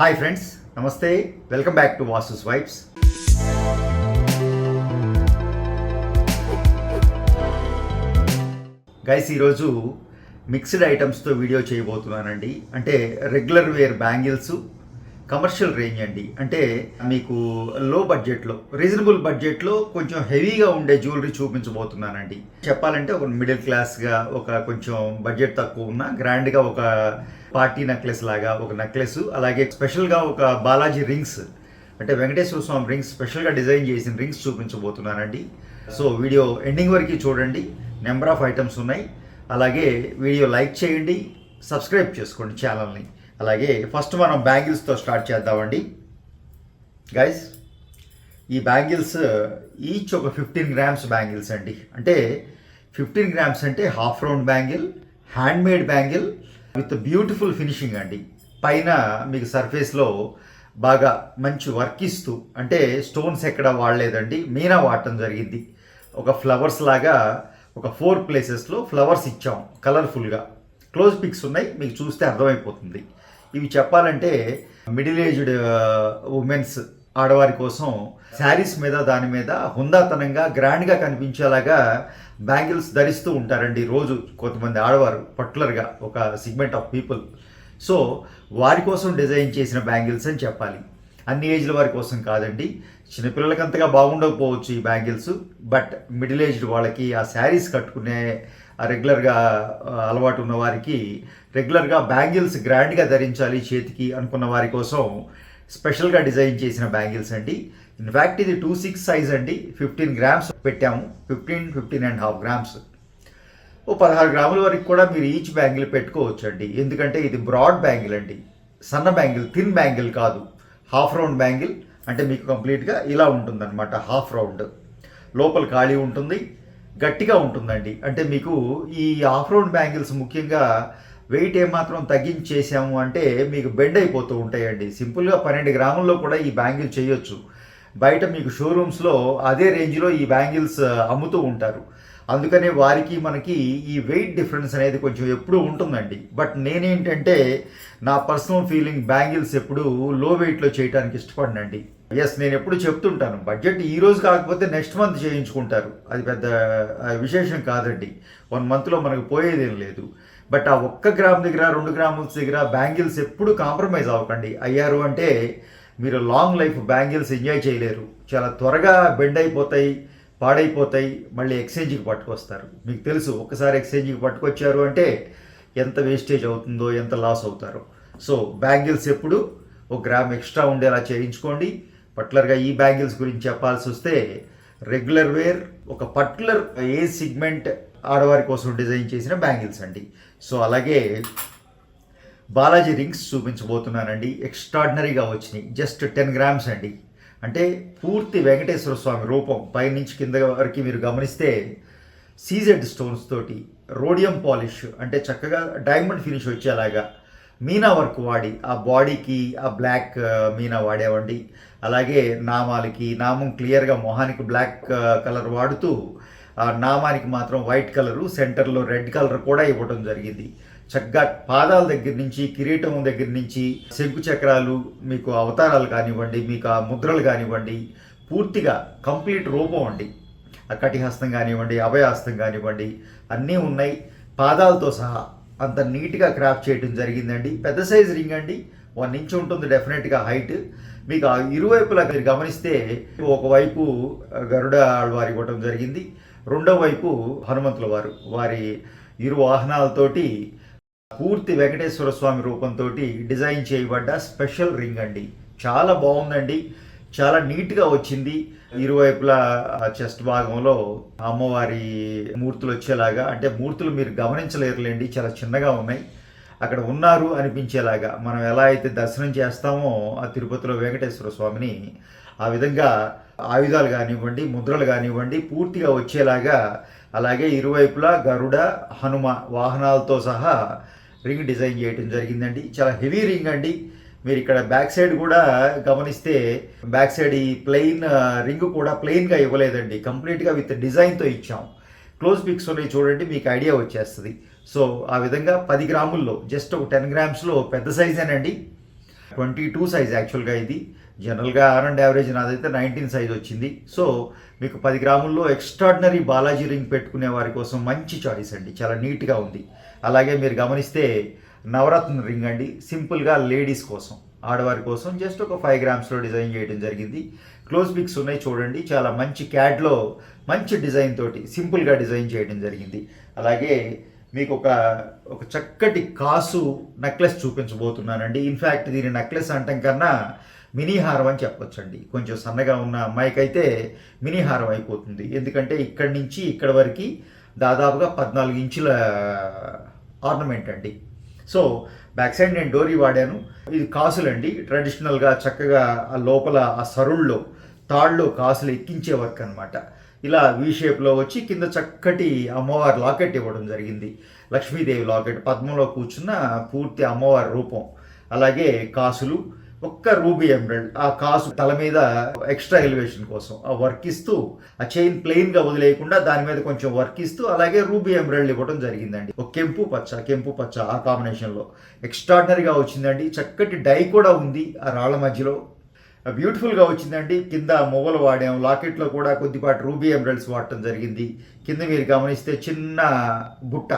Hi friends నమస్తే welcome back to Vasu vibes guys ఈరోజు mixed ఐటమ్స్తో వీడియో చేయబోతున్నానండి. అంటే regular wear bangles commercial range అండి. అంటే మీకు లో బడ్జెట్లో రీజనబుల్ బడ్జెట్లో కొంచెం హెవీగా ఉండే జ్యువెలరీ చూపించబోతున్నానండి. చెప్పాలంటే ఒక మిడిల్ క్లాస్గా ఒక కొంచెం బడ్జెట్ తక్కువ ఉన్న గ్రాండ్గా ఒక పార్టీ నెక్లెస్ లాగా ఒక నెక్లెస్ అలాగే స్పెషల్గా ఒక బాలాజీ రింగ్స్ అంటే వెంకటేశ్వర స్వామి రింగ్స్ స్పెషల్గా డిజైన్ చేసిన రింగ్స్ చూపించబోతున్నానండి. సో వీడియో ఎండింగ్ వరకు చూడండి. నెంబర్ ఆఫ్ ఐటమ్స్ ఉన్నాయి. అలాగే వీడియో లైక్ చేయండి. సబ్స్క్రైబ్ చేసుకోండి ఛానల్ని అలాగే ఫస్ట్ మనం బ్యాంగిల్స్తో స్టార్ట్ చేద్దామండి. గైస్ ఈ బ్యాంగిల్స్ ఈచ్ ఒక ఫిఫ్టీన్ గ్రామ్స్ బ్యాంగిల్స్ అండి. అంటే ఫిఫ్టీన్ గ్రామ్స్ అంటే half round bangle hand made bangle with beautiful finishing అండి. పైన మీకు సర్ఫేస్లో బాగా మంచి వర్క్ ఇస్తూ అంటే స్టోన్స్ ఎక్కడ వాడలేదండి మీనా వాడటం జరిగింది. ఒక ఫ్లవర్స్ లాగా ఒక ఫోర్ ప్లేసెస్లో ఫ్లవర్స్ ఇచ్చాం కలర్ఫుల్గా క్లోజ్ పిక్స్ ఉన్నాయి మీకు చూస్తే అర్థమైపోతుంది. ఇవి చెప్పాలంటే మిడిల్ ఏజ్డ్ ఉమెన్స్ ఆడవారి కోసం శారీస్ మీద దాని మీద హుందాతనంగా గ్రాండ్గా కనిపించేలాగా బ్యాంగిల్స్ ధరిస్తూ ఉంటారండి రోజు కొంతమంది ఆడవారు పర్టికులర్గా ఒక సిగ్మెంట్ ఆఫ్ పీపుల్. సో వారి కోసం డిజైన్ చేసిన బ్యాంగిల్స్ అని చెప్పాలి. అన్ని ఏజ్ల వారి కోసం కాదండి. చిన్నపిల్లలకి అంతగా బాగుండకపోవచ్చు ఈ బ్యాంగిల్స్ బట్ మిడిల్ ఏజ్డ్ వాళ్ళకి ఆ శారీస్ కట్టుకునే రెగ్యులర్గా అలవాటు ఉన్న వారికి రెగ్యులర్గా బ్యాంగిల్స్ గ్రాండ్గా ధరించాలి చేతికి అనుకున్న వారి కోసం స్పెషల్గా డిజైన్ చేసిన బ్యాంగిల్స్ అండి. ఇన్ఫ్యాక్ట్ ఇది టూ సిక్స్ సైజ్ అండి. ఫిఫ్టీన్ గ్రామ్స్ పెట్టాము. Fifteen fifteen and half grams. ఓ పదహారు గ్రాముల వరకు కూడా మీరు ఈచ్ బ్యాంగిల్ పెట్టుకోవచ్చు అండి ఎందుకంటే ఇది బ్రాడ్ బ్యాంగిల్ అండి. సన్న బ్యాంగిల్ థిన్ బ్యాంగిల్ కాదు. హాఫ్ రౌండ్ బ్యాంగిల్ అంటే మీకు కంప్లీట్గా ఇలా ఉంటుందన్నమాట హాఫ్ రౌండ్. లోపల ఖాళీ ఉంటుంది. గట్టిగా ఉంటుందండి. అంటే మీకు ఈ ఆఫ్ రోడ్ బ్యాంగిల్స్ ముఖ్యంగా వెయిట్ ఏమాత్రం తగ్గించేసాము అంటే మీకు బెండ్ అయిపోతూ ఉంటాయండి. సింపుల్గా పన్నెండు గ్రాముల్లో కూడా ఈ బ్యాంగిల్ చేయొచ్చు. బయట మీకు షోరూమ్స్లో అదే రేంజ్లో ఈ బ్యాంగిల్స్ అమ్ముతూ ఉంటారు. అందుకనే వారికి మనకి ఈ వెయిట్ డిఫరెన్స్ అనేది కొంచెం ఎప్పుడూ ఉంటుందండి. బట్ నేనేంటంటే నా పర్సనల్ ఫీలింగ్ బ్యాంగిల్స్ ఎప్పుడు లో వెయిట్లో చేయడానికి ఇష్టపడినండి. ఎస్ నేను ఎప్పుడు చెప్తుంటాను. బడ్జెట్ ఈ రోజు కాకపోతే నెక్స్ట్ మంత్ చేయించుకుంటారు. అది పెద్ద విశేషం కాదండి. వన్ మంత్లో మనకు పోయేదేం లేదు. బట్ ఆ ఒక్క గ్రామ్ దగ్గర రెండు గ్రాముల దగ్గర బ్యాంగిల్స్ ఎప్పుడు కాంప్రమైజ్ అవ్వకండి. అయ్యారు అంటే మీరు లాంగ్ లైఫ్ బ్యాంగిల్స్ ఎంజాయ్ చేయలేరు. చాలా త్వరగా బెండ్ అయిపోతాయి పాడైపోతాయి మళ్ళీ ఎక్స్చేంజ్కి పట్టుకొస్తారు. మీకు తెలుసు ఒకసారి ఎక్స్చేంజ్కి పట్టుకొచ్చారు అంటే ఎంత వేస్టేజ్ అవుతుందో ఎంత లాస్ అవుతారో. సో బ్యాంగిల్స్ ఎప్పుడు ఒక గ్రామ్ ఎక్స్ట్రా ఉండేలా చేయించుకోండి. పర్టికులర్గా ఈ బ్యాంగిల్స్ గురించి చెప్పాల్సి వస్తే రెగ్యులర్ వేర్ ఒక పర్టికులర్ ఏ సిగ్మెంట్ ఆడవారి కోసం డిజైన్ చేసిన బ్యాంగిల్స్ అండి. సో అలాగే బాలాజీ రింగ్స్ చూపించబోతున్నానండి. ఎక్స్ట్రాడినరీగా వచ్చినాయి. జస్ట్ టెన్ గ్రామ్స్ అండి. అంటే పూర్తి వెంకటేశ్వర స్వామి రూపం పైనుంచి కింద వరకు మీరు గమనిస్తే సీజెడ్ స్టోన్స్ తోటి రోడియం పాలిష్ అంటే చక్కగా డైమండ్ ఫినిష్ వచ్చేలాగా మీనా వర్క్ వాడి ఆ బాడీకి ఆ బ్లాక్ మీనా వాడేవండి. అలాగే నామాలకి నామం క్లియర్గా మొహానికి బ్లాక్ కలర్ వాడుతూ ఆ నామానికి మాత్రం వైట్ కలరు సెంటర్లో రెడ్ కలర్ కూడా ఇవ్వడం జరిగింది. చక్కగా పాదాల దగ్గర నుంచి కిరీటం దగ్గర నుంచి శంకు చక్రాలు మీకు అవతారాలు కానివ్వండి మీకు ఆ ముద్రలు కానివ్వండి పూర్తిగా కంప్లీట్ రూపం అండి. ఆ కటిహస్తం కానివ్వండి అభయహస్తం కానివ్వండి అన్నీ ఉన్నాయి. పాదాలతో సహా అంత నీట్గా క్రాఫ్ట్ చేయడం జరిగిందండి. పెద్ద సైజ్ రింగ్ అండి. వన్ ఇంచ్ ఉంటుంది డెఫినెట్గా హైట్. మీకు ఆ ఇరువైపులా మీరు గమనిస్తే ఒకవైపు గరుడ వారి ఇవ్వటం జరిగింది. రెండో వైపు హనుమంతుల వారు వారి ఇరు వాహనాలతోటి పూర్తి వెంకటేశ్వర స్వామి రూపంతో డిజైన్ చేయబడ్డ స్పెషల్ రింగ్ అండి. చాలా బాగుందండి. చాలా నీట్గా వచ్చింది. ఇరువైపులా చెస్ట్ భాగంలో అమ్మవారి మూర్తులు వచ్చేలాగా అంటే మూర్తులు మీరు గమనించలేరులేండి చాలా చిన్నగా ఉన్నాయి. అక్కడ ఉన్నారు అనిపించేలాగా. మనం ఎలా అయితే దర్శనం చేస్తామో ఆ తిరుపతిలో వెంకటేశ్వర స్వామిని ఆ విధంగా ఆయుధాలు కానివ్వండి ముద్రలు కానివ్వండి పూర్తిగా వచ్చేలాగా అలాగే ఇరువైపులా గరుడ హనుమ వాహనాలతో సహా రింగ్ డిజైన్ చేయడం జరిగిందండి. చాలా హెవీ రింగ్ అండి. మీరు ఇక్కడ బ్యాక్ సైడ్ కూడా గమనిస్తే బ్యాక్ సైడ్ ఈ ప్లెయిన్ రింగ్ కూడా ప్లెయిన్గా ఇవ్వలేదండి. కంప్లీట్గా విత్ డిజైన్తో ఇచ్చాం. క్లోజ్ పిక్స్ ఉన్నాయి చూడండి మీకు ఐడియా వచ్చేస్తుంది. సో ఆ విధంగా పది గ్రాముల్లో జస్ట్ ఒక టెన్ గ్రామ్స్లో పెద్ద సైజేనండి ట్వంటీ టూ సైజ్ యాక్చువల్గా ఇది. జనరల్గా ఆర్ అండ్ యావరేజ్ నాదైతే నైన్టీన్ సైజ్ వచ్చింది. సో మీకు పది గ్రాముల్లో ఎక్స్ట్రాడినరీ బాలాజీ రింగ్ పెట్టుకునే వారి కోసం మంచి చాయిస్ అండి. చాలా నీట్గా ఉంది. అలాగే మీరు గమనిస్తే నవరత్న రింగ్ అండి. సింపుల్గా లేడీస్ కోసం ఆడవారి కోసం జస్ట్ ఒక ఫైవ్ గ్రామ్స్లో డిజైన్ చేయడం జరిగింది. క్లోజ్ పిక్స్ ఉన్నాయి చూడండి. చాలా మంచి క్యాడ్లో మంచి డిజైన్ తోటి సింపుల్గా డిజైన్ చేయడం జరిగింది. అలాగే మీకు ఒక ఒక చక్కటి కాసు నెక్లెస్ చూపించబోతున్నానండి. ఇన్ఫ్యాక్ట్ దీని నెక్లెస్ అంటాం కన్నా మినీ హారం అని చెప్పొచ్చండి. కొంచెం సన్నగా ఉన్న అమ్మాయికైతే మినీ హారం అయిపోతుంది. ఎందుకంటే ఇక్కడి నుంచి ఇక్కడ వరకు దాదాపుగా పద్నాలుగు ఇంచుల ఆర్నమెంట్ అండి. సో బ్యాక్ సైడ్ నేను డోరీ వాడాను. ఇది కాసులండి. ట్రెడిషనల్గా చక్కగా ఆ లోపల ఆ సరుల్లో తాళ్ళలో కాసులు ఎక్కించే వర్క్ అనమాట ఇలా వి షేప్లో వచ్చి కింద చక్కటి అమ్మవారి లాకెట్ ఇవ్వడం జరిగింది. లక్ష్మీదేవి లాకెట్. పద్మంలో కూర్చున్న పూర్తి అమ్మవారి రూపం. అలాగే కాసులు ఒక్క రూబీ ఎంబ్రాయిడ్ ఆ కాసు తల మీద ఎక్స్ట్రా ఎలివేషన్ కోసం ఆ వర్క్ ఇస్తూ ఆ చైన్ ప్లెయిన్గా వదిలేయకుండా దాని మీద కొంచెం వర్క్ ఇస్తూ అలాగే రూబీ ఎంబ్రాయిడ్ ఇవ్వడం జరిగిందండి. ఒక కెంపు పచ్చ కెంపు పచ్చ ఆ కాంబినేషన్లో ఎక్స్ట్రాడినరీగా వచ్చిందండి. చక్కటి డై కూడా ఉంది ఆ రాళ్ళ మధ్యలో. బ్యూటిఫుల్గా వచ్చిందండి. కింద మొవ్వలు వాడాం. లాకెట్లో కూడా కొద్దిపాటి రూబీ ఎంబ్రాయిడ్స్ వాడటం జరిగింది. కింద మీరు గమనిస్తే చిన్న బుట్ట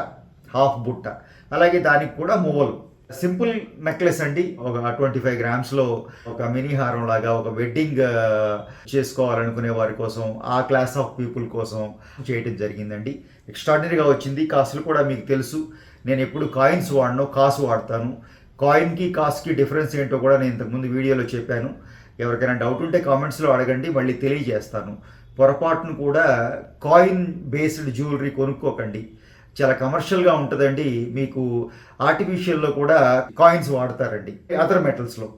హాఫ్ బుట్ట. అలాగే దానికి కూడా మువ్వలు. సింపుల్ నెక్లెస్ అండి. ఒక ట్వంటీ ఫైవ్ గ్రామ్స్లో ఒక మినీ హారం లాగా ఒక వెడ్డింగ్ చేసుకోవాలనుకునే వారి కోసం ఆ క్లాస్ ఆఫ్ పీపుల్ కోసం చేయడం జరిగిందండి. ఎక్స్ట్రాడినరీగా వచ్చింది. కాసులు కూడా మీకు తెలుసు. నేను ఎప్పుడు కాయిన్స్ వాడను కాసు వాడతాను. కాయిన్కి కాస్ట్కి డిఫరెన్స్ ఏంటో కూడా నేను ఇంతకుముందు వీడియోలో చెప్పాను. ఎవరికైనా డౌట్ ఉంటే కామెంట్స్లో అడగండి మళ్ళీ తెలియజేస్తాను. పొరపాటును కూడా కాయిన్ బేస్డ్ జ్యువెలరీ కొనుక్కోకండి. చాలా కమర్షియల్గా ఉంటుందండి. మీకు ఆర్టిఫిషియల్లో కూడా కాయిన్స్ వాడతారండి. అదర్ మెటల్స్లో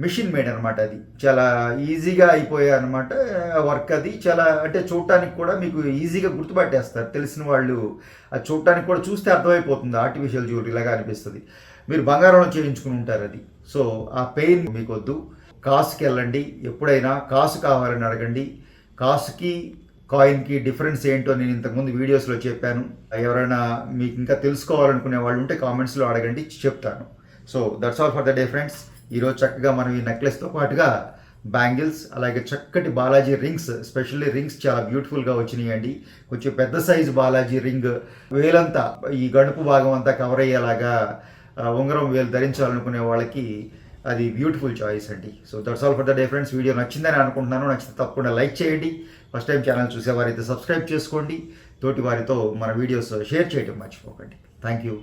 మిషన్ మేడ్ అనమాట అది. చాలా ఈజీగా అయిపోయాయి అనమాట వర్క్ అది. చాలా అంటే చూడటానికి కూడా మీకు ఈజీగా గుర్తుపట్టేస్తారు. తెలిసిన వాళ్ళు అది చూడటానికి కూడా చూస్తే అర్థమైపోతుంది ఆర్టిఫిషియల్ జ్యువెలరీ ఇలాగా అనిపిస్తుంది. మీరు బంగారంలో చేయించుకుని ఉంటారు అది. సో ఆ పెయిన్ మీకు వద్దు కాసుకి వెళ్ళండి ఎప్పుడైనా కాసు కావాలని అడగండి. కాసుకి కాయిన్కి డిఫరెన్స్ ఏంటో నేను ఇంతకుముందు వీడియోస్లో చెప్పాను. ఎవరైనా మీకు ఇంకా తెలుసుకోవాలనుకునే వాళ్ళు ఉంటే కామెంట్స్లో అడగండి చెప్తాను. So that's all for the day friends ఈరోజు చక్కగా మనం ఈ నెక్లెస్తో పాటుగా బ్యాంగిల్స్ అలాగే చక్కటి బాలాజీ రింగ్స్ స్పెషల్లీ రింగ్స్ చాలా బ్యూటిఫుల్గా వచ్చినాయండి. కొంచెం పెద్ద సైజు బాలాజీ రింగ్ వేలంతా ఈ గడుపు భాగం అంతా కవర్ అయ్యేలాగా ఉంగరం వేలు ధరించాలనుకునే వాళ్ళకి అది బ్యూటిఫుల్ చాయిస్ అండి. So that's all for the day friends video నచ్చిందని అనుకుంటున్నాను. నచ్చితే తప్పకుండా లైక్ చేయండి. ఫస్ట్ టైం ఛానల్ చూసేవారైతే సబ్స్క్రైబ్ చేసుకోండి. తోటి వారితో మన వీడియోస్ షేర్ చేయడం మర్చిపోకండి. Thank you